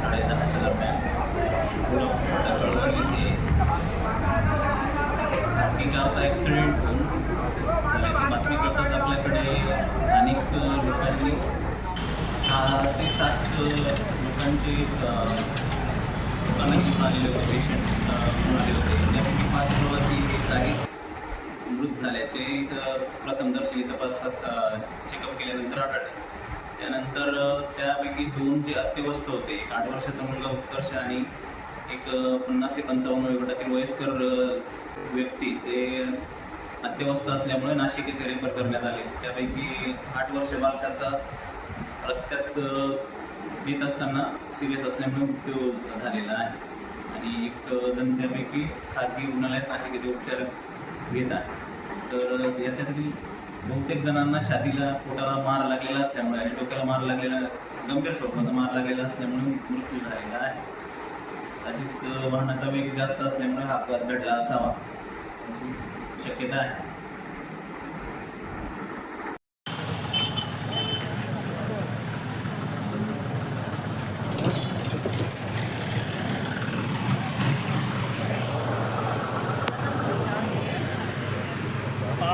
साडेदहाच्या दरम्यान मोठा कळवण येथे खाजगी कारचा ॲक्सिडेंट होऊन झाल्याची बातमी कळताच आपल्याकडे स्थानिक लोकांनी सहा ते सात लोकांचे लोकांना घेऊन आलेले होते पेशंट घेऊन आले होते. त्यापैकी पाच प्रवासी हे जागीच मृत झाल्याचे इथं प्रथमदर्शनी तपासात चेकअप केल्यानंतर आढळले. त्यानंतर त्यापैकी दोन जे अत्यवस्थ होते एक आठ वर्षाचा मुलगा उत्कर्ष आणि एक पन्नास ते पंचावन्न वयोगटातील वयस्कर व्यक्ती ते अत्यवस्थ असल्यामुळे नाशिक येथे रेफर करण्यात आले. त्यापैकी आठ वर्ष बालकाचा रस्त्यात येत असताना सिरियस असल्यामुळे मृत्यू झालेला आहे. आणि एक जण त्यापैकी खाजगी रुग्णालयात नाशिक येथे उपचार घेत आहे. तर याच्यातील बहुतेक जणांना छातीला पोटाला मार लागलेला असल्यामुळे आणि डोक्याला मार लागलेला गंभीर स्वरूपाचा मार लागलेला असल्यामुळे मृत्यू झालेला आहे. अधिक वाहनाचा वेग जास्त असल्यामुळे हा अपघात घडला असावा याची शक्यता आहे.